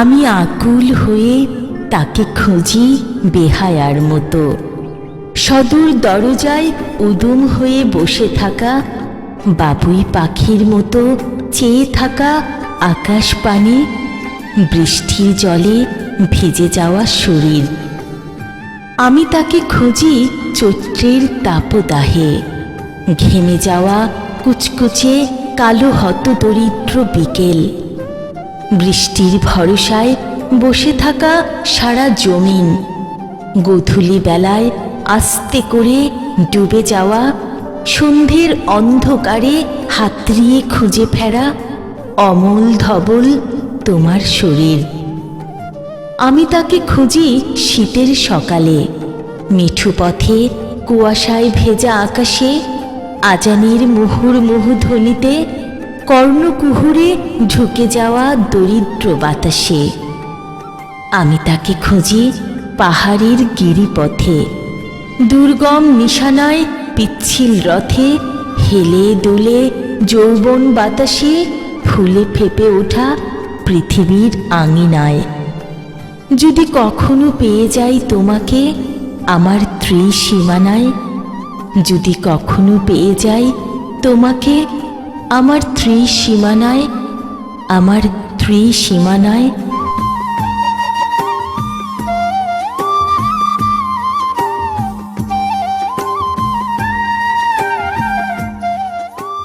আমি আকুল হয়ে তাকে খুঁজি বেহায়ার মতো। সদূর দরজায় উদুম হয়ে বসে থাকা বাবুই পাখির মতো চেয়ে থাকা আকাশ পানি বৃষ্টির জলে ভিজে যাওয়া শরীর। আমি তাকে খুঁজি চৈত্রের তাপদাহে। ঘেমে যাওয়া কুচকুচে কালো হত দরিদ্র বিকেল। বৃষ্টির ভরসায় বসে থাকা সারা জমিন। গোধূলি বেলায় আস্তে করে ডুবে যাওয়া সন্ধ্যের অন্ধকারে হাতড়িয়ে খুঁজে ফেরা অমল ধবল তোমার শরীর। আমি তাকে খুঁজি শীতের সকালে। মিঠু পথে কুয়াশায় ভেজা আকাশে আজানের মুহুর মুহু ধ্বনিতে কর্ণকুহুরে ঢুকে যাওয়া দরিদ্র বাতাসে। আমি তাকে খুঁজি পাহাড়ের গিরিপথে। দুর্গম নিশানায় পিচ্ছিল রথে হেলে দুলে যৌবন বাতাসে ফুলে ফেপে ওঠা পৃথিবীর আঙিনায়। যদি কখনো পেয়ে যাই তোমাকে আমার ত্রিসীমানায়, যদি কখনো পেয়ে যাই তোমাকে আমার ত্রিসীমানায় আমার ত্রিসীমানায়